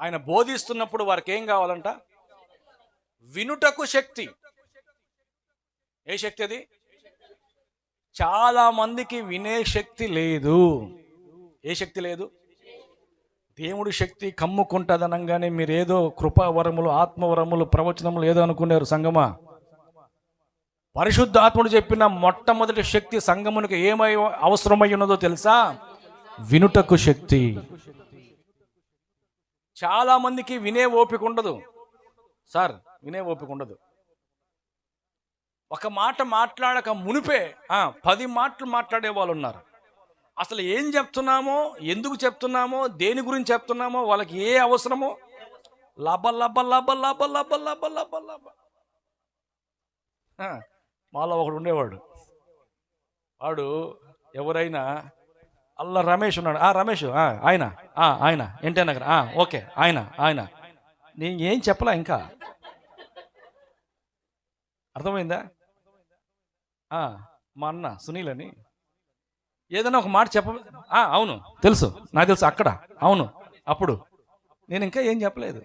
ఆయన బోధిస్తున్నప్పుడు వారికి ఏం కావాలంట? వినుటకు శక్తి. ఏ శక్తి అది? చాలా మందికి వినే శక్తి లేదు. ఏ శక్తి లేదు? దేవుడి శక్తి కమ్ముకుంటుందనగానే మీరు ఏదో కృపావరములు ఆత్మవరములు ప్రవచనములు ఏదో అనుకున్నారు సంగమా? పరిశుద్ధాత్ముడు చెప్పిన మొట్టమొదటి శక్తి సంగమునికి ఏమై అవసరమై ఉన్నదో తెలుసా? వినుటకు శక్తి. చాలా మందికి వినే ఓపిక ఉండదు. సార్ వినే ఓపిక ఉండదు. ఒక మాట మాట్లాడక మునిపే పది మాటలు మాట్లాడే వాళ్ళు ఉన్నారు అసలు ఏం చెప్తున్నామో ఎందుకు చెప్తున్నామో దేని గురించి చెప్తున్నామో వాళ్ళకి ఏ అవసరమో లబ లబ లబ లబ లబ లబ లబ లబ. మాలో ఒకడు ఉండేవాడు. వాడు ఎవరైనా అల్ల రమేష్ ఉన్నాడు. ఆ రమేష్ ఆయన ఆయన ఎన్టీఆర్ నగర్ ఓకే ఆయన ఆయన. నేను ఏం చెప్పలా ఇంకా? అర్థమైందా? మా అన్న సునీల్ అని. ఏదైనా ఒక మాట చెప్ప ఆ, అవును తెలుసు నాకు తెలుసు అక్కడ అవును అప్పుడు. నేను ఇంకా ఏం చెప్పలేదు.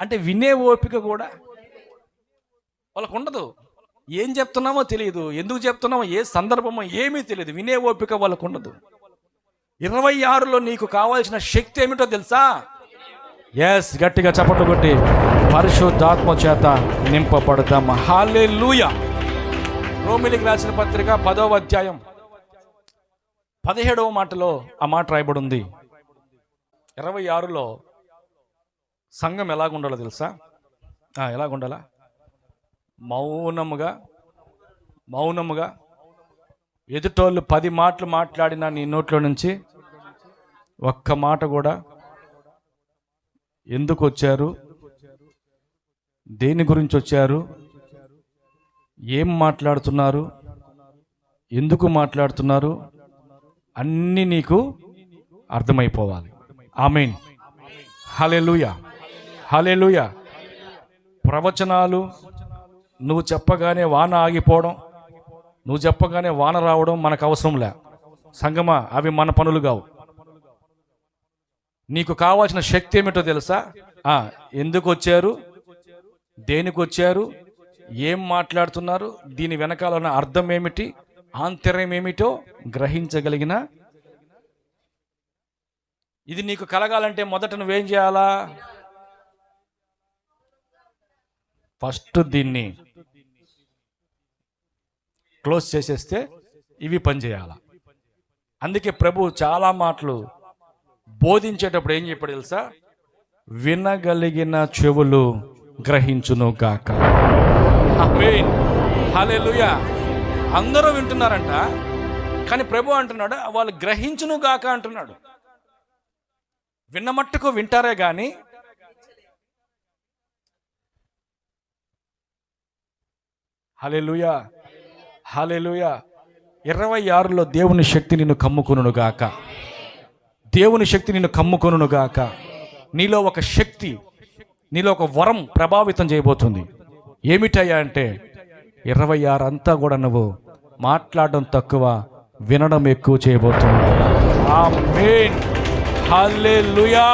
అంటే వినే ఓపిక కూడా వాళ్ళకు ఉండదు ఏం చెప్తున్నామో తెలియదు ఎందుకు చెప్తున్నామో ఏ సందర్భమో ఏమీ తెలియదు వినే ఓపిక వాళ్ళకు ఉండదు ఇరవై ఆరులో నీకు కావాల్సిన శక్తి ఏమిటో తెలుసా? ఎస్ గట్టిగా చప్పట్లు కొట్టి పరిశుద్ధాత్మ చేత నింపబడతాం హాలే రోమిలికి రాసిన పత్రిక పదవ అధ్యాయం పదిహేడవ మాటలో ఆ మాట రాయబడి ఉంది ఇరవై ఆరులో సంఘం ఎలాగుండాలో తెలుసా? ఎలాగుండాలా? మౌనముగా మౌనముగా ఎదుటోళ్ళు పది మాటలు మాట్లాడిన నీ నోట్లో నుంచి ఒక్క మాట కూడా ఎందుకు వచ్చారు? దేని గురించి వచ్చారు? ఏం మాట్లాడుతున్నారు? ఎందుకు మాట్లాడుతున్నారు? అన్నీ నీకు అర్థమైపోవాలి. ఆమెన్. హలెలుయా హలెలుయా ప్రవచనాలు నువ్వు చెప్పగానే వాన ఆగిపోవడం నువ్వు చెప్పగానే వాన రావడం మనకు అవసరం లే సంగమా అవి మన పనులు కావు. నీకు కావాల్సిన శక్తి ఏమిటో తెలుసా? ఎందుకు వచ్చారు దేనికి వచ్చారు ఏం మాట్లాడుతున్నారు? దీని వెనకాల ఉన్న అర్థం ఏమిటి? ఆంతర్యం ఏమిటో గ్రహించగలిగిన? ఇది నీకు కలగాలంటే మొదట నువ్వేం చేయాలా? ఫస్ట్ దీన్ని క్లోజ్ చేసేస్తే ఇవి పనిచేయాల. అందుకే ప్రభు చాలా మాటలు బోధించేటప్పుడు ఏం చెప్పాడు తెలుసా? వినగలిగిన చెవులు గ్రహించును గాక. ఆమేన్. హల్లెలూయా అందరూ వింటున్నారంట కానీ ప్రభు అంటున్నాడు వాళ్ళు గ్రహించును గాక అంటున్నాడు. విన్న మట్టుకు వింటారే కానీ హలే హలెలుయా హాలేలుయ ఇరవై ఆరులో దేవుని శక్తి నిన్ను కమ్ముకొనును గాక. దేవుని శక్తి నిన్ను కమ్ముకొనుగాక నీలో ఒక శక్తి నీలో ఒక వరం ప్రభావితం చేయబోతుంది. ఏమిటయ్యా అంటే ఇరవై ఆరు అంతా కూడా నువ్వు మాట్లాడడం తక్కువ వినడం ఎక్కువ చేయబోతుంది ఆ మెయిన్ హల్లెలూయా.